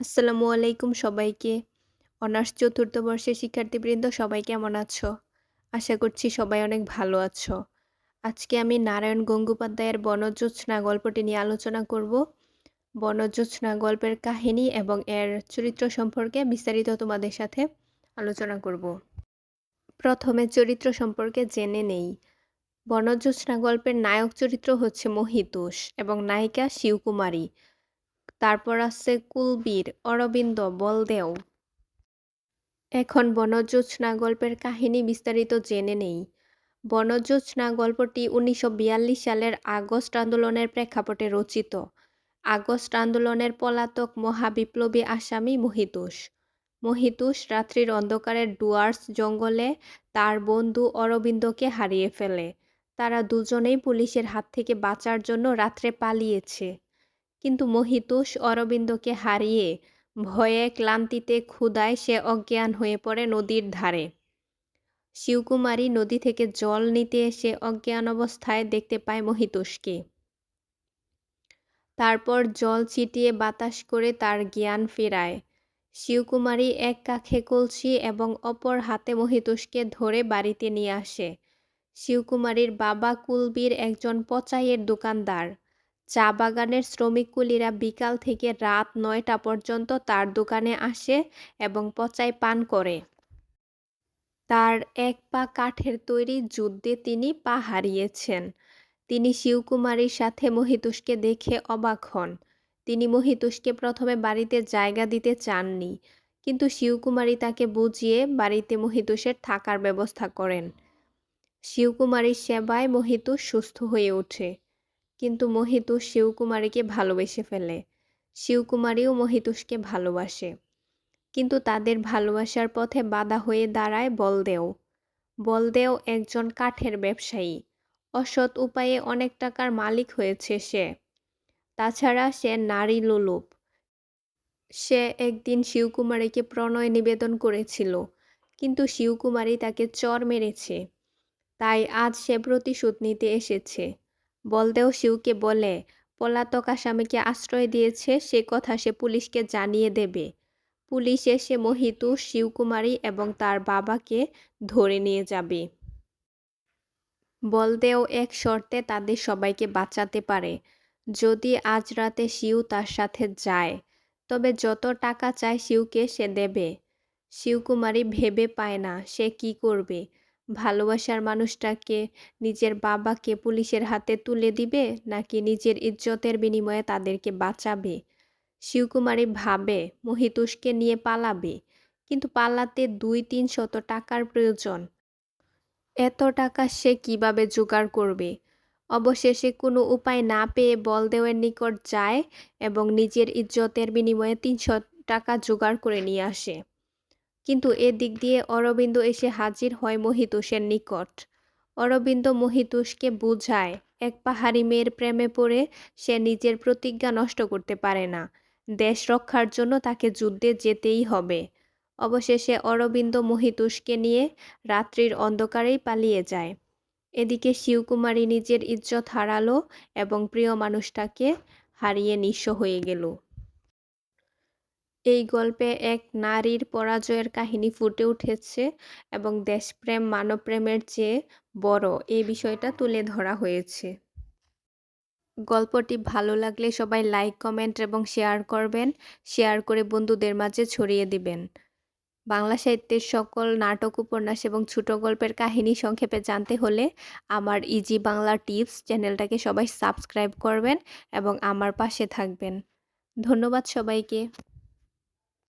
আসসালামু আলাইকুম সবাইকে। অনার্স চতুর্থ বর্ষের শিক্ষার্থীবৃন্দ, সবাই কেমন আছো? আশা করছি সবাই অনেক ভালো আছো। আজকে আমি নারায়ণ গঙ্গোপাধ্যায়ের বনজ্যোৎস্না গল্পটি নিয়ে আলোচনা করব। বনজ্যোৎস্না গল্পের কাহিনী এবং এর চরিত্র সম্পর্কে বিস্তারিত তোমাদের সাথে আলোচনা করব। প্রথমে চরিত্র সম্পর্কে জেনে নেই। বনজ্যোৎস্না গল্পের নায়ক চরিত্র হচ্ছে মহিতোষ এবং নায়িকা শিবকুমারী। তারপর আছে কুলবীর, অরবিন্দ, বলদেও। এখন বনজ্যোৎস্না গল্পের কাহিনী বিস্তারিত জেনে নেই। বনজ্যোৎস্না গল্পটি উনিশশো বিয়াল্লিশ সালের আগস্ট আন্দোলনের প্রেক্ষাপটে রচিত। আগস্ট আন্দোলনের পলাতক মহাবিপ্লবী আসামি মহিতুষ। মহিতুষ রাত্রির অন্ধকারের ডুয়ার্স জঙ্গলে তার বন্ধু অরবিন্দকে হারিয়ে ফেলে। তারা দুজনেই পুলিশের হাত থেকে বাঁচার জন্য রাত্রে পালিয়েছে। কিন্তু মহিতোষ অরবিন্দকে হারিয়ে ভয়ে ক্লান্তিতে ক্ষুদায় সে অজ্ঞান হয়ে পড়ে নদীর ধারে। শিবকুমারী নদী থেকে জল নিতে এসে অজ্ঞান অবস্থায় দেখতে পায় মহিতোষকে। তারপর জল ছিটিয়ে বাতাস করে তার জ্ঞান ফেরায়। শিবকুমারী এক কাখে কলসি এবং অপর হাতে মহিতোষকে ধরে বাড়িতে নিয়ে আসে। শিবকুমারীর বাবা কুলবীর একজন পচাইয়ের দোকানদার। চা বাগানের শ্রমিক কুলিরা বিকাল থেকে রাত নয়টা পর্যন্ত তার দোকানে আসে এবং পচায় পান করে। তার এক পা কাঠের তৈরি যুদ্ধে তিনি পা হারিয়েছেন। তিনি শিবকুমারীর সাথে মহিতুষকে দেখে অবাক হন। তিনি মহিতুষকে প্রথমে বাড়িতে জায়গা দিতে চাননি, কিন্তু শিবকুমারী তাকে বুঝিয়ে বাড়িতে মহিতুষের থাকার ব্যবস্থা করেন। শিবকুমারীর সেবায় মহিতুষ সুস্থ হয়ে ওঠে। কিন্তু মহিতুষ শিবকুমারীকে ভালোবেসে ফেলে। শিবকুমারীও মহিতুষকে ভালোবাসে। কিন্তু তাদের ভালোবাসার পথে বাধা হয়ে দাঁড়ায় বলদেও। বলদেও একজন কাঠের ব্যবসায়ী। অসৎ উপায়ে অনেক টাকার মালিক হয়েছে সে। তাছাড়া সে নারী লোলুপ। সে একদিন শিবকুমারীকে প্রণয় নিবেদন করেছিল, কিন্তু শিবকুমারী তাকে চর মেরেছে। তাই আজ সে প্রতিশোধ নিতে এসেছে। বলদেও শিউকে বলে, পলাতক আসামিকে আশ্রয় দিয়েছে, সে কথা সে পুলিশকে জানিয়ে দেবে। পুলিশ এসে মহিতু শিবকুমারী এবং তার বাবাকে ধরে নিয়ে যাবে। বলদেও এক শর্তে তাদের সবাইকে বাঁচাতে পারে। যদি আজ রাতে শিউ তার সাথে যায়, তবে যত টাকা চায় শিউকে সে দেবে। শিবকুমারী ভেবে পায় না সে কি করবে। ভালোবাসার মানুষটাকে নিজের বাবাকে পুলিশের হাতে তুলে দিবে, নাকি নিজের ইজ্জতের বিনিময়ে তাদেরকে বাঁচাবে? শিবকুমারী ভাবে মহিতুষকে নিয়ে পালাবে, কিন্তু পালাতে দুই তিন শত টাকার প্রয়োজন। এত টাকা সে কীভাবে জোগাড় করবে? অবশেষে কোনো উপায় না পেয়ে বলদেওয়ের নিকট যায় এবং নিজের ইজ্জতের বিনিময়ে তিনশো টাকা জোগাড় করে নিয়ে আসে। কিন্তু এ দিক দিয়ে অরবিন্দ এসে হাজির হয় মহিতুষের নিকট। অরবিন্দ মহিতুষকে বুঝায়, এক পাহাড়ি মেয়ের প্রেমে পড়ে সে নিজের প্রতিজ্ঞা নষ্ট করতে পারে না। দেশ রক্ষার জন্য তাকে যুদ্ধে যেতেই হবে। অবশেষে অরবিন্দ মহিতুষকে নিয়ে রাত্রির অন্ধকারেই পালিয়ে যায়। এদিকে শিবকুমারী নিজের ইজ্জত হারালো এবং প্রিয় মানুষটাকে হারিয়ে নিঃস্ব হয়ে গেল। এই গল্পে এক নারীর পরাজয়ের কাহিনী ফুটে উঠেছে এবং দেশপ্রেম, মানবপ্রেমের চেয়ে বড়, এই বিষয়টা তুলে ধরা হয়েছে। গল্পটি ভালো লাগলে সবাই লাইক, কমেন্ট এবং শেয়ার করবেন। শেয়ার করে বন্ধুদের মাঝে ছড়িয়ে দিবেন। বাংলা সাহিত্যের সকল নাটক, উপন্যাস এবং ছোট গল্পের কাহিনী সংক্ষেপে জানতে হলে আমার ইজি বাংলা টিপস চ্যানেলটাকে সবাই সাবস্ক্রাইব করবেন এবং আমার পাশে থাকবেন। ধন্যবাদ সবাইকে।